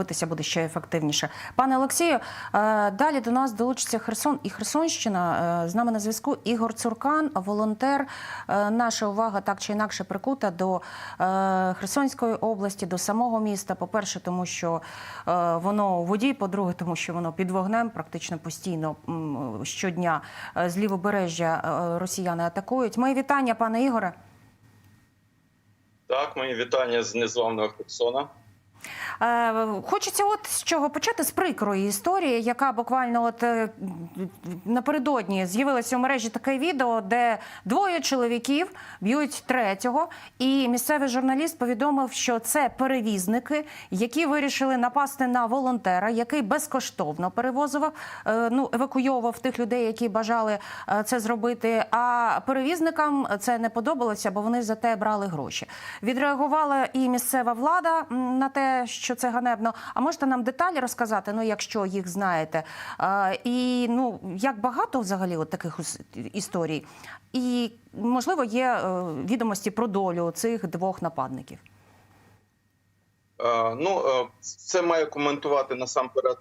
Битися буде ще ефективніше. Пане Олексію, е, далі до нас долучиться Херсон і Херсонщина. Е, З нами на зв'язку Ігор Цуркан, волонтер. Е, Наша увага так чи інакше прикута до Херсонської області, до самого міста. По-перше, тому що воно у воді, по-друге, тому що воно під вогнем практично постійно щодня з лівобережжя росіяни атакують. Мої вітання, пане Ігоре. Так, мої вітання з незламного Херсона. Е, Хочеться от з чого почати з прикрої історії, яка буквально от е, напередодні з'явилося у мережі таке відео, де двоє чоловіків б'ють третього, і місцевий журналіст повідомив, що це перевізники, які вирішили напасти на волонтера, який безкоштовно перевозив, е, ну евакуйовував тих людей, які бажали це зробити. А перевізникам це не подобалося, бо вони за те брали гроші. Відреагувала і місцева влада на те, що це ганебно. А можете нам деталі розказати, ну якщо їх знаєте, і ну як багато взагалі от таких історій, і можливо є е, відомості про долю цих двох нападників. Е, ну, е, це має коментувати насамперед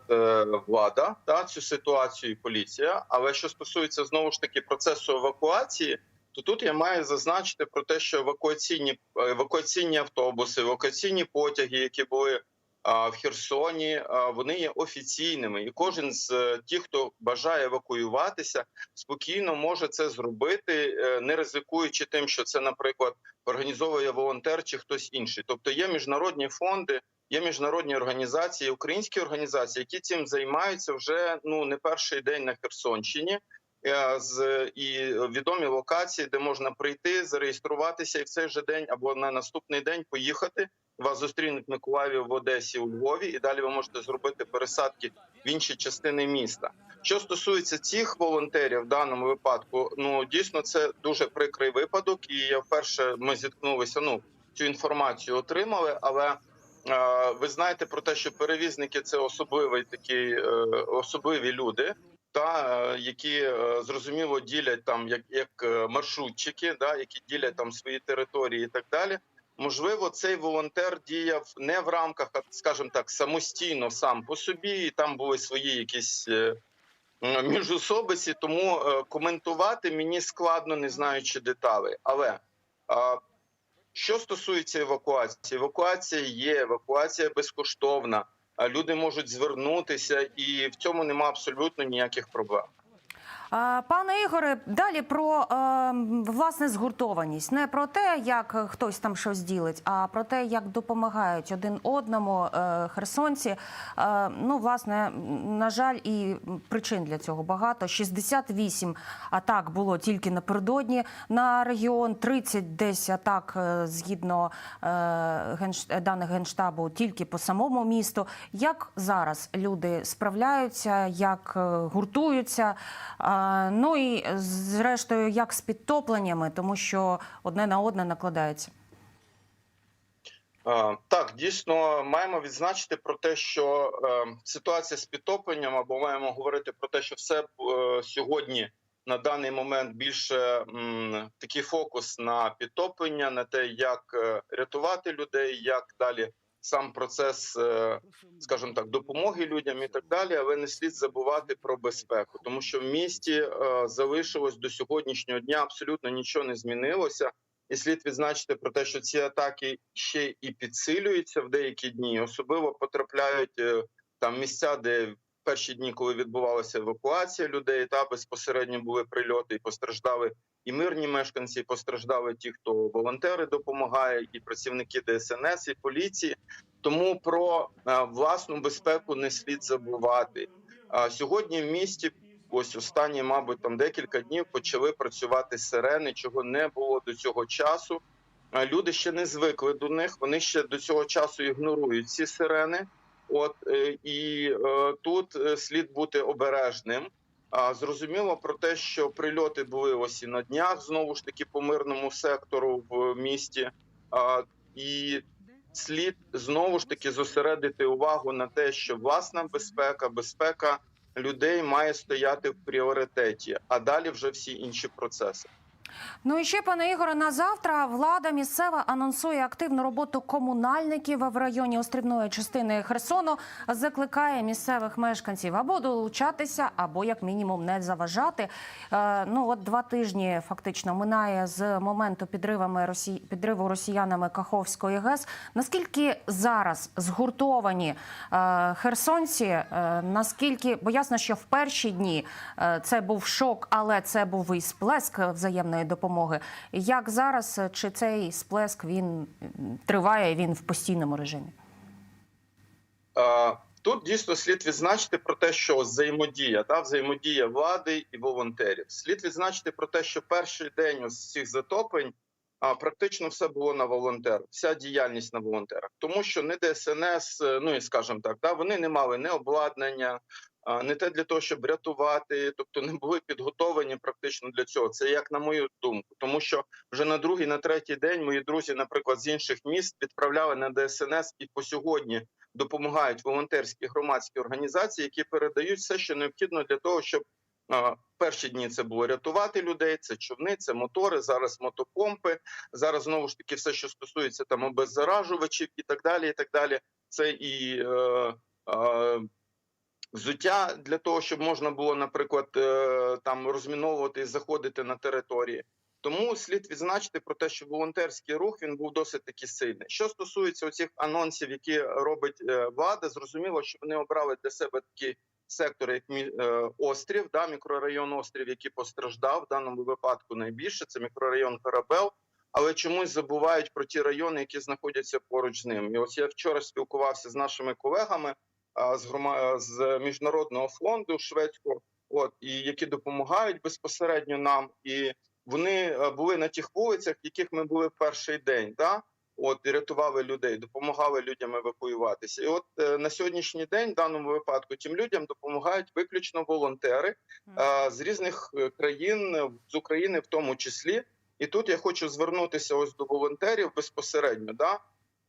влада та цю ситуацію і поліція. Але що стосується знову ж таки процесу евакуації, то тут я маю зазначити про те, що евакуаційні евакуаційні автобуси, евакуаційні потяги, які були в Херсоні, вони є офіційними, і кожен з е, тих, хто бажає евакуюватися, спокійно може це зробити, е, не ризикуючи тим, що це, наприклад, організовує волонтер чи хтось інший. Тобто є міжнародні фонди, є міжнародні організації, українські організації, які цим займаються вже ну не перший день на Херсонщині. е, З і відомі локації, де можна прийти, зареєструватися і в цей же день або на наступний день поїхати. Вас зустрінуть в Миколаєві в Одесі у Львові, і далі ви можете зробити пересадки в інші частини міста. Що стосується цих волонтерів в даному випадку, ну дійсно це дуже прикрий випадок. І я вперше ми зіткнулися. Ну цю інформацію отримали, але. е, Ви знаєте про те, що перевізники це особливий такі е, особливі люди, та е, які е, зрозуміло ділять там як, як е, маршрутчики, да, які ділять там свої території і так далі. Можливо, цей волонтер діяв не в рамках, скажімо так, самостійно сам по собі, і там були свої якісь е, міжособиці, тому е, коментувати мені складно, не знаючи деталей. Але що стосується евакуації, евакуація є, евакуація безкоштовна. Люди можуть звернутися, і в цьому нема абсолютно ніяких проблем. Пане Ігоре, далі про е, власне згуртованість. Не про те, як хтось там щось ділить, а про те, як допомагають один одному е, херсонці. Е, ну, власне, на жаль, і причин для цього багато. 68 атак було тільки напередодні на регіон, 30 десь атак згідно даних генштабу тільки по самому місту. Як зараз люди справляються, як гуртуються? А, Ну і зрештою, як з підтопленнями, тому що одне на одне накладається. Е, Так, дійсно маємо відзначити про те, що е, ситуація з підтопленням, або маємо говорити про те, що все е, сьогодні на даний момент більше такий фокус на підтоплення, на те, як е, рятувати людей, як далі сам процес, е, скажімо так, допомоги людям і так далі. Але не слід забувати про безпеку, тому що в місті е, залишилось до сьогоднішнього дня абсолютно нічого не змінилося. І слід відзначити про те, що ці атаки ще і підсилюються в деякі дні. Особливо потрапляють е, там місця, де в перші дні, коли відбувалася евакуація людей, та безпосередньо були прильоти, і постраждали і мирні мешканці, постраждали ті, хто волонтери допомагають, і працівники ДСНС, і поліції. Тому про е, власну безпеку не слід забувати. А сьогодні в місті ось останні, мабуть, там декілька днів почали працювати сирени, чого не було до цього часу. Люди ще не звикли до них. Вони ще до цього часу ігнорують ці сирени. От е, і е, тут слід бути обережним. Зрозуміло про те, що прильоти були ось і на днях знову ж таки по мирному сектору в місті. І слід знову ж таки зосередити увагу на те, що власна безпека, безпека людей має стояти в пріоритеті, а далі вже всі інші процеси. Ну і ще, пане Ігоре, на завтра влада місцева анонсує активну роботу комунальників в районі острівної частини Херсону. Закликає місцевих мешканців або долучатися, або як мінімум не заважати. Е, ну от два тижні фактично минає з моменту підривами Росі... підриву росіянами Каховської ГЕС. Наскільки зараз згуртовані е, херсонці? Е, наскільки бо ясно, що в перші дні е, це був шок, але це був і сплеск взаємної допомоги. Як зараз чи цей сплеск він триває? Він в постійному режимі? Тут дійсно слід відзначити про те, що взаємодія та взаємодія влади і волонтерів. Слід відзначити про те, що перший день ось цих затоплень а, практично все було на волонтерах, вся діяльність на волонтерах, тому що не ДСНС, е, ну і скажімо так, да, вони не мали не обладнання, не те для того, щоб рятувати, тобто не були підготовлені практично для цього. Це як на мою думку, тому що вже на другий, на третій день мої друзі, наприклад, з інших міст відправляли на ДСНС і по сьогодні допомагають волонтерські громадські організації, які передають все, що необхідно для того, щоб перші дні це було рятувати людей, це човни, це мотори, зараз мотопомпи. Зараз знову ж таки все, що стосується там обеззаражувачів і так далі. І так далі. Це і е, е, взуття для того, щоб можна було, наприклад, е, там розміновувати і заходити на території. Тому слід відзначити про те, що волонтерський рух він був досить таки сильний. Що стосується оцих анонсів, які робить е, влада, зрозуміло, що вони обрали для себе такі сектори, як мі- е, острів, да, мікрорайон острів, який постраждав в даному випадку найбільше. Це мікрорайон Карабел. Але чомусь забувають про ті райони, які знаходяться поруч з ним. І ось я вчора спілкувався з нашими колегами з грома з міжнародного фонду шведського, от і які допомагають безпосередньо нам, і вони е, були на тих вулицях, в яких ми були в перший день. Да? От і рятували людей, допомагали людям евакуюватися. І от е, на сьогоднішній день, в даному випадку, тим людям допомагають виключно волонтери е, з різних е, країн, е, з України в тому числі. І тут я хочу звернутися ось до волонтерів безпосередньо. Да?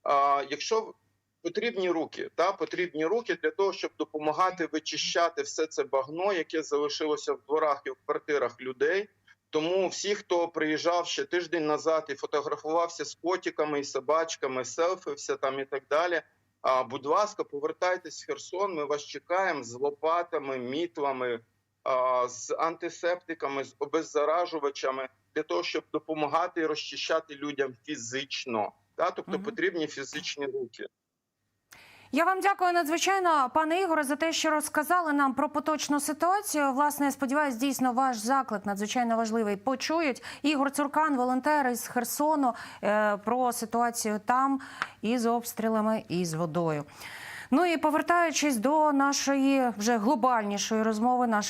А, якщо потрібні руки, да, потрібні руки для того, щоб допомагати вичищати все це багно, яке залишилося в дворах і в квартирах людей. Тому всі, хто приїжджав ще тиждень назад і фотографувався з котиками і собачками, селфився там і так далі. А будь ласка, повертайтесь в Херсон. Ми вас чекаємо з лопатами, мітлами, а, з антисептиками, з обеззаражувачами для того, щоб допомагати і розчищати людям фізично. Та тобто Мгм. потрібні фізичні руки. Я вам дякую надзвичайно, пане Ігоре, за те, що розказали нам про поточну ситуацію. Власне, сподіваюся, дійсно ваш заклик надзвичайно важливий. Почують Ігор Цуркан, волонтер із Херсону, е, про ситуацію там із обстрілами, і з водою. Ну і повертаючись до нашої вже глобальнішої розмови, нашої.